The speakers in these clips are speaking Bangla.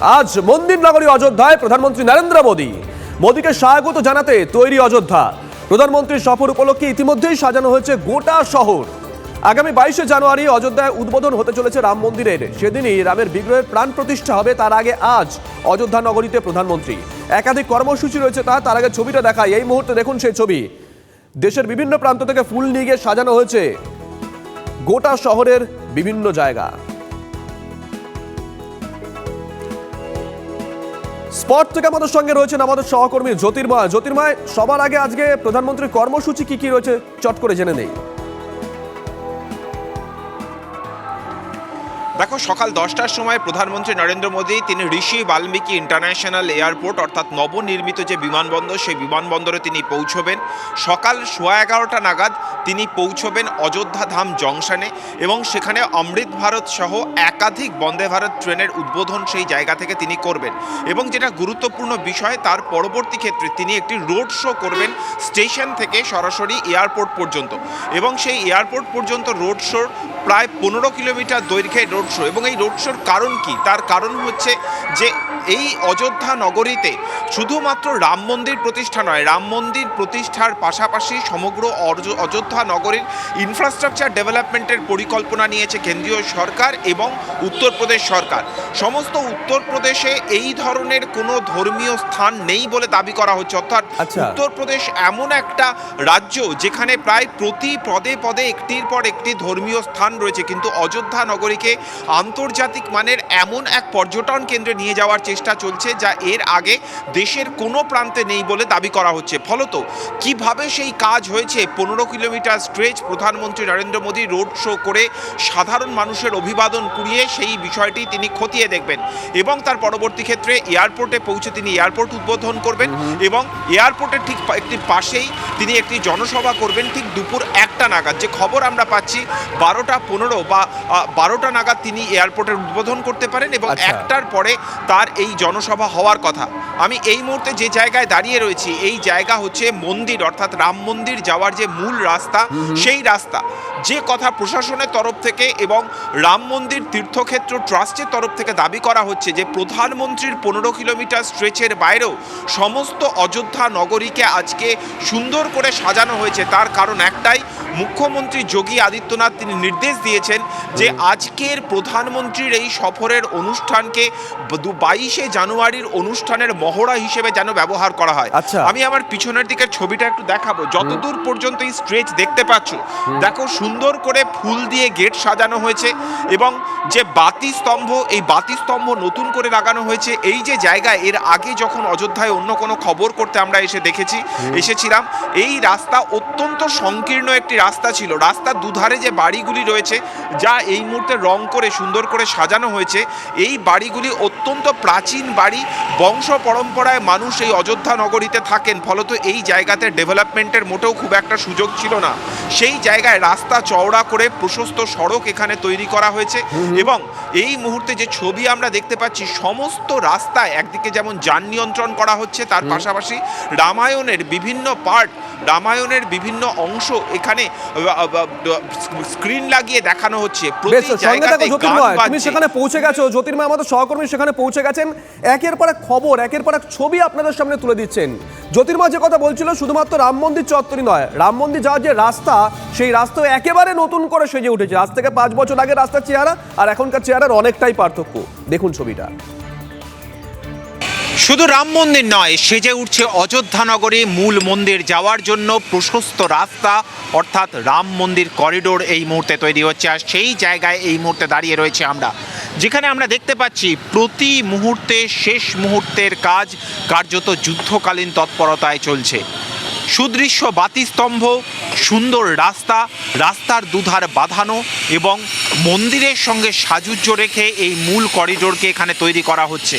আজ মন্দির নগরী অযোধ্যায় প্রধানমন্ত্রী নরেন্দ্র মোদী। মোদীকে স্বাগত জানাতে তৈরি অযোধ্যা। প্রধানমন্ত্রীর সফর উপলক্ষে ইতিমধ্যেই সাজানো হয়েছে গোটা শহর। আগামী বাইশে জানুয়ারি অযোধ্যায় উদ্বোধন হতে চলেছে রাম মন্দিরের। সেদিনই রামের বিগ্রহের প্রাণ প্রতিষ্ঠা হবে, তার আগে আজ অযোধ্যা নগরীতে প্রধানমন্ত্রী। একাধিক কর্মসূচি রয়েছে, তা তার আগে ছবিটা দেখায় এই মুহূর্তে দেখুন সেই ছবি। দেশের বিভিন্ন প্রান্ত থেকে ফুল নিয়ে গিয়ে সাজানো হয়েছে গোটা শহরের বিভিন্ন জায়গা। স্পট থেকে আমাদের সঙ্গে রয়েছেন আমাদের সহকর্মী জ্যোতির্ময়। জ্যোতির্ময়, সবার আগে আজকে প্রধানমন্ত্রীর কর্মসূচি কি কি রয়েছে? চট করে জেনে নেই। দেখো, সকাল দশটার সময় প্রধানমন্ত্রী নরেন্দ্র মোদী, তিনি ঋষি বাল্মীকি ইন্টারন্যাশনাল এয়ারপোর্ট, অর্থাৎ নবনির্মিত যে বিমানবন্দর, সেই বিমানবন্দরে তিনি পৌঁছবেন। সকাল সোয়া এগারোটা নাগাদ তিনি পৌঁছবেন অযোধ্যা ধাম জংশনে এবং সেখানে অমৃত ভারত সহ একাধিক বন্দে ভারত ট্রেনের উদ্বোধন সেই জায়গা থেকে তিনি করবেন। এবং যেটা গুরুত্বপূর্ণ বিষয়, তার পরবর্তী ক্ষেত্রে তিনি একটি রোড শো করবেন স্টেশন থেকে সরাসরি এয়ারপোর্ট পর্যন্ত। এবং সেই এয়ারপোর্ট পর্যন্ত রোড শোর প্রায় পনেরো কিলোমিটার দৈর্ঘ্যের রোড শো এবং এই রোড শোর কারণ কি? তার কারণ হচ্ছে যে এই অযোধ্যা নগরীতে শুধুমাত্র রাম মন্দির প্রতিষ্ঠা নয় রাম মন্দির প্রতিষ্ঠার পাশাপাশি সমগ্র অযোধ্যা নগরীর ইনফ্রাস্ট্রাকচার ডেভেলপমেন্টের পরিকল্পনা নিয়েছে কেন্দ্রীয় সরকার এবং উত্তরপ্রদেশ সরকার। সমস্ত উত্তরপ্রদেশে এই ধরনের কোনো ধর্মীয় স্থান নেই বলে দাবি করা হচ্ছে। অর্থাৎ আচ্ছা। উত্তরপ্রদেশ এমন একটা রাজ্য যেখানে প্রায় প্রতি পদে পদে একটির পর একটি ধর্মীয় স্থান রয়েছে। কিন্তু অযোধ্যা নগরীকে আন্তর্জাতিক মানের এমন এক পর্যটন কেন্দ্রে নিয়ে যাওয়ার চেষ্টা চলছে যা এর আগে দেশের কোনো প্রান্তে নেই বলে দাবি করা হচ্ছে। ফলত কীভাবে সেই কাজ হয়েছে? পনেরো কিলোমিটার স্ট্রেচ প্রধানমন্ত্রী নরেন্দ্র মোদী রোড শো করে সাধারণ মানুষের অভিবাদন কুড়িয়ে সেই বিষয়টি তিনি খতিয়ে দেখবেন এবং তার পরবর্তী ক্ষেত্রে এয়ারপোর্টে পৌঁছে তিনি এয়ারপোর্ট উদ্বোধন করবেন এবং এয়ারপোর্টের ঠিক একটি পাশেই তিনি একটি জনসভা করবেন ঠিক দুপুর একটা নাগাদ। যে খবর আমরা পাচ্ছি বারোটা পনেরো বা বারোটা নাগাদ তিনি এয়ারপোর্টের উদ্বোধন করতে পারেন এবং আচ্ছা। একটার পরে তার এই জনসভা হওয়ার কথা। আমি এই মুহূর্তে যে জায়গায় দাঁড়িয়ে রয়েছি এই জায়গা হচ্ছে মন্দির অর্থাৎ রাম মন্দির যাওয়ার যে মূল রাস্তা সেই রাস্তা। যে কথা প্রশাসনের তরফ থেকে এবং রাম মন্দির তীর্থক্ষেত্র ট্রাস্টের তরফ থেকে দাবি করা হচ্ছে যে প্রধানমন্ত্রীর পনেরো কিলোমিটার স্ট্রেচের বাইরেও সমস্ত অযোধ্যা নগরীকে আজকে সুন্দর করে সাজানো হয়েছে। তার কারণ একটাই মুখ্যমন্ত্রী যোগী আদিত্যনাথ তিনি নির্দেশ দিয়েছেন যে আজকের প্রধানমন্ত্রীর এই সফরের অনুষ্ঠানকে বাইশে জানুয়ারির অনুষ্ঠানের মহড়া হিসেবে যেন ব্যবহার করা হয়। আচ্ছা। আমি আমার পিছনের দিকের ছবিটা একটু দেখাবো। যতদূর পর্যন্ত এই স্ট্রেচ দেখতে পাচ্ছ দেখো সুন্দর করে ফুল দিয়ে গেট সাজানো হয়েছে এবং যে বাতি স্তম্ভ এই বাতি স্তম্ভ নতুন করে লাগানো হয়েছে এই যে জায়গায় এর আগে যখন অযোধ্যায় অন্য কোনো খবর করতে আমরা এসে দেখেছি এসেছিলাম এই রাস্তা অত্যন্ত সংকীর্ণ একটি রাস্তা। ছিল। রাস্তার দুধারে যে বাড়িগুলি রয়েছে যা এই মুহূর্তে রং করে সুন্দর করে সাজানো হয়েছে এই বাড়িগুলি অত্যন্ত প্রাচীন বাড়ি। বংশ পরম্পরায় মানুষ এই অযোধ্যা নগরীতে থাকেন ফলত এই জায়গাতে ডেভেলপমেন্টের মোটেও খুব একটা সুযোগ ছিল না। সেই জায়গায় রাস্তা চওড়া করে প্রশস্ত সড়ক এখানে তৈরি করা হয়েছে এবং এই মুহূর্তে যে ছবি আমরা দেখতে পাচ্ছি সমস্ত রাস্তায় একদিকে যেমন যান নিয়ন্ত্রণ করা হচ্ছে তার পাশাপাশি রামায়ণের বিভিন্ন পার্ট রামায়ণের বিভিন্ন অংশ এখানে স্ক্রিন লাগিয়ে দেখানো হচ্ছে। প্রতি জায়গাতে তুমি সেখানে পৌঁছে গেছো জ্যোতির্ময় আমাদের সহকর্মী সেখানে পৌঁছে গেছেন। একের পর এক খবর একের পর এক ছবি আপনাদের সামনে তুলে দিচ্ছেন। জ্যোতির্ময় যে কথা বলছিল শুধুমাত্র রাম মন্দির চত্বরই নয় রাম মন্দির যাওয়ার যে রাস্তা সেই রাস্তা একেবারে নতুন করে সেজে উঠেছে। আজ থেকে পাঁচ বছর আগে রাস্তার চেহারা আর এখনকার চেহারার অনেকটাই পার্থক্য। দেখুন ছবিটা। শুধু রাম মন্দির নয়, সেজে উঠছে অযোধ্যা নগরী মূল মন্দির যাওয়ার জন্য প্রশস্ত রাস্তা, অর্থাৎ রাম মন্দির করিডোর এই মুহূর্তে তৈরি হচ্ছে আর সেই জায়গায় এই মুহূর্তে দাঁড়িয়ে রয়েছে আমরা। যেখানে আমরা দেখতে পাচ্ছি প্রতি মুহূর্তে, শেষ মুহূর্তের কাজ কার্যত যুদ্ধকালীন তৎপরতায় চলছে। সুদৃশ্য বাতিস্তম্ভ, সুন্দর রাস্তা, রাস্তার দুধার বাঁধানো এবং মন্দিরের সঙ্গে সাজুজ্য রেখে এই মূল করিডোরকে এখানে তৈরি করা হচ্ছে।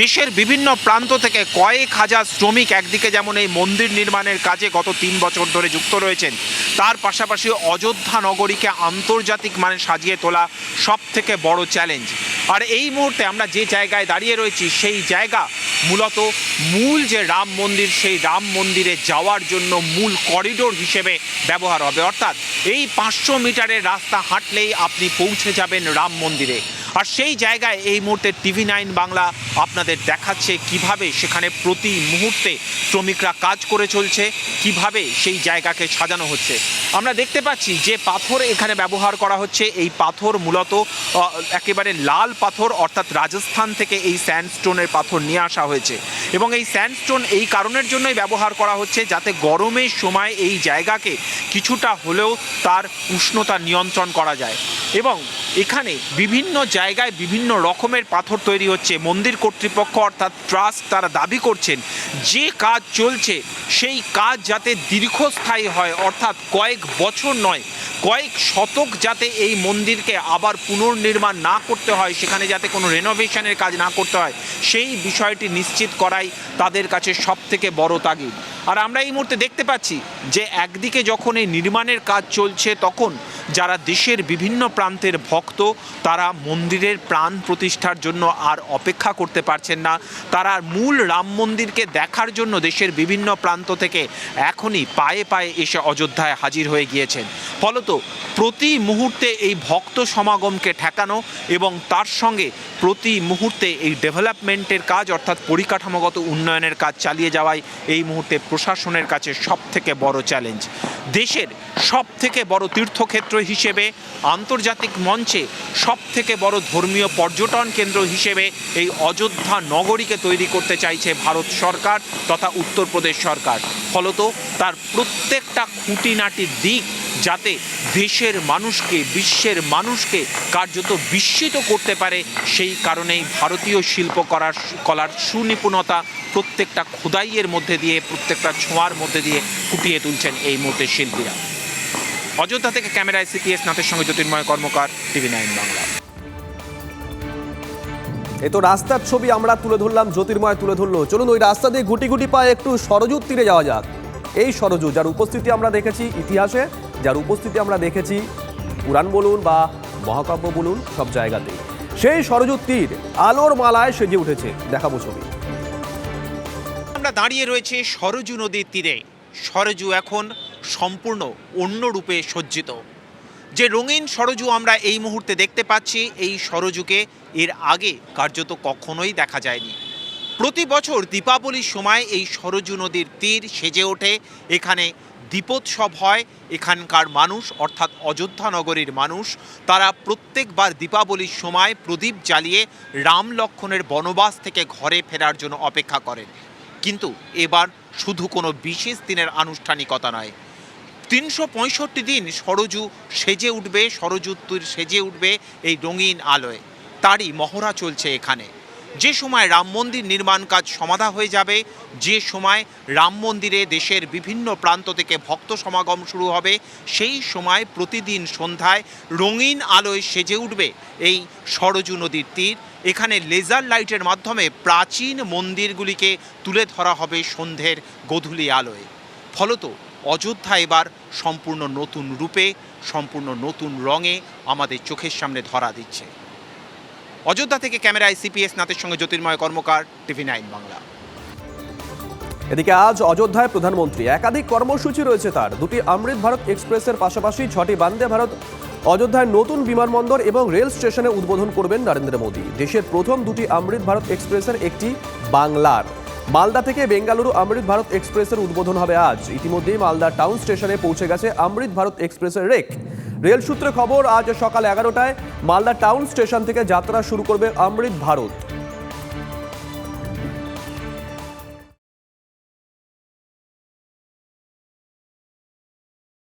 দেশের বিভিন্ন প্রান্ত থেকে কয়েক হাজার শ্রমিক একদিকে যেমন এই মন্দির নির্মাণের কাজে গত তিন বছর ধরে যুক্ত রয়েছেন, তার পাশাপাশি অযোধ্যা নগরীকে আন্তর্জাতিক মানে সাজিয়ে তোলা সব থেকে বড় চ্যালেঞ্জ আর এই মুহূর্তে আমরা যে জায়গায় দাঁড়িয়ে রয়েছি, সেই জায়গা মূলত মূল যে রাম মন্দির, সেই রাম মন্দিরে যাওয়ার জন্য মূল করিডোর হিসেবে ব্যবহার হবে। অর্থাৎ এই পাঁচশো মিটারের রাস্তা হাঁটলেই আপনি পৌঁছে যাবেন রাম মন্দিরে। আর সেই জায়গায় এই মুহূর্তে টিভি নাইন বাংলা আপনাদের দেখাচ্ছে কীভাবে সেখানে প্রতি মুহূর্তে শ্রমিকরা কাজ করে চলছে, কীভাবে সেই জায়গাকে সাজানো হচ্ছে। আমরা দেখতে পাচ্ছি যে পাথর এখানে ব্যবহার করা হচ্ছে। এই পাথর মূলত একেবারে লাল পাথর অর্থাৎ রাজস্থান থেকে এই স্যান্ডস্টোনের পাথর নিয়ে আসা হয়েছে। এবং এই স্যান্ডস্টোন এই কারণের জন্যই ব্যবহার করা হচ্ছে যাতে গরমের সময় এই জায়গাকে কিছুটা হলেও তার উষ্ণতা নিয়ন্ত্রণ করা যায়। এবং এখানে বিভিন্ন জায়গায় বিভিন্ন রকমের পাথর তৈরি হচ্ছে। মন্দির কর্তৃপক্ষ অর্থাৎ ট্রাস্ট তারা দাবি করছেন, যে কাজ চলছে সেই কাজ যাতে দীর্ঘস্থায়ী হয়, অর্থাৎ কয়েক বছর নয়, কয়েক শতক যাতে এই মন্দিরকে আবার পুনর্নির্মাণ না করতে হয়, সেখানে যাতে কোনো রেনোভেশনের কাজ না করতে হয়, সেই বিষয়টি নিশ্চিত করাই তাদের কাছে সব থেকে বড় তাগিদ। আর আমরা এই মুহূর্তে দেখতে পাচ্ছি যে একদিকে যখন এই নির্মাণের কাজ চলছে, তখন যারা দেশের বিভিন্ন প্রান্তের ভক্ত, তারা মন্দিরের প্রাণ প্রতিষ্ঠার জন্য আর অপেক্ষা করতে পারছেন না। তারা মূল রাম মন্দিরকে দেখার জন্য দেশের বিভিন্ন প্রান্ত থেকে এখনই পায়ে পায়ে এসে অযোধ্যায় হাজির হয়ে গিয়েছেন। ফলত প্রতি মুহূর্তে এই ভক্ত সমাগমকে ঠেকানো এবং তার সঙ্গে প্রতি মুহূর্তে এই ডেভেলপমেন্টের কাজ, অর্থাৎ পরিকাঠামোগত উন্নয়নের কাজ চালিয়ে যাওয়াই এই মুহূর্তে প্রশাসনের কাছে সব থেকে বড় চ্যালেঞ্জ। দেশের সব থেকে বড় তীর্থক্ষেত্র হিসেবে, আন্তর্জাতিক মঞ্চে সব থেকে বড় ধর্মীয় পর্যটন কেন্দ্র হিসেবে এই অযোধ্যা নগরীকে তৈরি করতে চাইছে ভারত সরকার তথা উত্তরপ্রদেশ সরকার। ফলত তার প্রত্যেকটা খুঁটিনাটির দিক যাতে দেশের মানুষকে, বিশ্বের মানুষকে কার্যত বিস্মিত করতে পারে, সেই কারণেই ভারতীয় শিল্প করার কলার সুনিপুণতা প্রত্যেকটা খোদাইয়ের মধ্যে দিয়ে, প্রত্যেকটা ছোঁয়ার মধ্যে দিয়ে ফুটিয়ে তুলছেন এই মুহূর্তে শিল্পীরা। অযোধ্যা থেকে ক্যামেরায় সিপিএস নাথের সঙ্গে জ্যোতির্ময় কর্মকার, টিভি নাইন বাংলা। এ তো রাস্তার ছবি আমরা তুলে ধরলাম, জ্যোতির্ময় তুলে ধরলো। চলুন ওই রাস্তা দিয়ে গুটি গুটি পায়ে একটু সরজুর তীরে যাওয়া যাক। এই সরজু, যার উপস্থিতি আমরা দেখেছি ইতিহাসে যার উপস্থিতি আমরা দেখেছি, পুরাণ বলুন বা মহাকাব্য বলুন, সব জায়গাতেই। সেই সরজুর তীর আলোর মালায় সেজে উঠেছে। দেখাবো ছবি। আমরা দাঁড়িয়ে রয়েছে সরজু নদীর তীরে। সরজু এখন সম্পূর্ণ অন্য রূপে সজ্জিত। যে রঙিন সরজু আমরা এই মুহূর্তে দেখতে পাচ্ছি, এই সরজুকে এর আগে কার্যত কখনোই দেখা যায়নি। প্রতি বছর দীপাবলির সময় এই সরজু নদীর তীর সেজে ওঠে। এখানে দীপোৎসব হয়, এখানকার মানুষ, অর্থাৎ অযোধ্যা নগরীর মানুষ, তারা প্রত্যেকবার দীপাবলির সময় প্রদীপ জ্বালিয়ে রাম লক্ষণের বনবাস থেকে ঘরে ফেরার জন্য অপেক্ষা করেন। কিন্তু এবার শুধু কোনো বিশেষ দিনের আনুষ্ঠানিকতা নয়। তিনশো পঁয়ষট্টি দিন সরজু সেজে উঠবে সরজুত্তুর সেজে উঠবে এই রঙিন আলোয়। তারই মহড়া চলছে এখানে। যে সময় রাম মন্দির নির্মাণ কাজ সমাধা হয়ে যাবে, যে সময় রাম মন্দিরে দেশের বিভিন্ন প্রান্ত থেকে ভক্ত সমাগম শুরু হবে, সেই সময় প্রতিদিন সন্ধ্যায় রঙিন আলোয় সেজে উঠবে এই সরজু নদীর তীর। এখানে লেজার লাইটের মাধ্যমে প্রাচীন মন্দিরগুলিকে তুলে ধরা হবে সন্ধ্যের গধূলি আলোয়। ফলত অযোধ্যা এবার সম্পূর্ণ নতুন রূপে, সম্পূর্ণ নতুন রঙে আমাদের চোখের সামনে ধরা দিচ্ছে। অযোধ্যা থেকে ক্যামেরায় সিপিএস নাথের সঙ্গে জ্যোতির্ময় কর্মকার, টিভি নাইন বাংলা। এদিকে আজ অযোধ্যায় প্রধানমন্ত্রী, একাধিক কর্মসূচি রয়েছে তার। দুটি অমৃত ভারত এক্সপ্রেসের পাশাপাশি, ছটি বান্দে ভারত, অযোধ্যায় নতুন বিমানবন্দর এবং রেল স্টেশনে উদ্বোধন করবেন নরেন্দ্র মোদী। দেশের প্রথম দুটি অমৃত ভারত এক্সপ্রেসের একটি বাংলার। মালদা থেকে বেঙ্গালুরু অমৃত ভারত এক্সপ্রেসের উদ্বোধন হবে আজ। ইতিমধ্যেই মালদা টাউন স্টেশনে পৌঁছে গেছে অমৃত ভারত এক্সপ্রেসের রেক। রেল সূত্রে খবর, আজ সকাল এগারোটায় মালদা টাউন স্টেশন থেকে যাত্রা শুরু করবে অমৃত ভারত।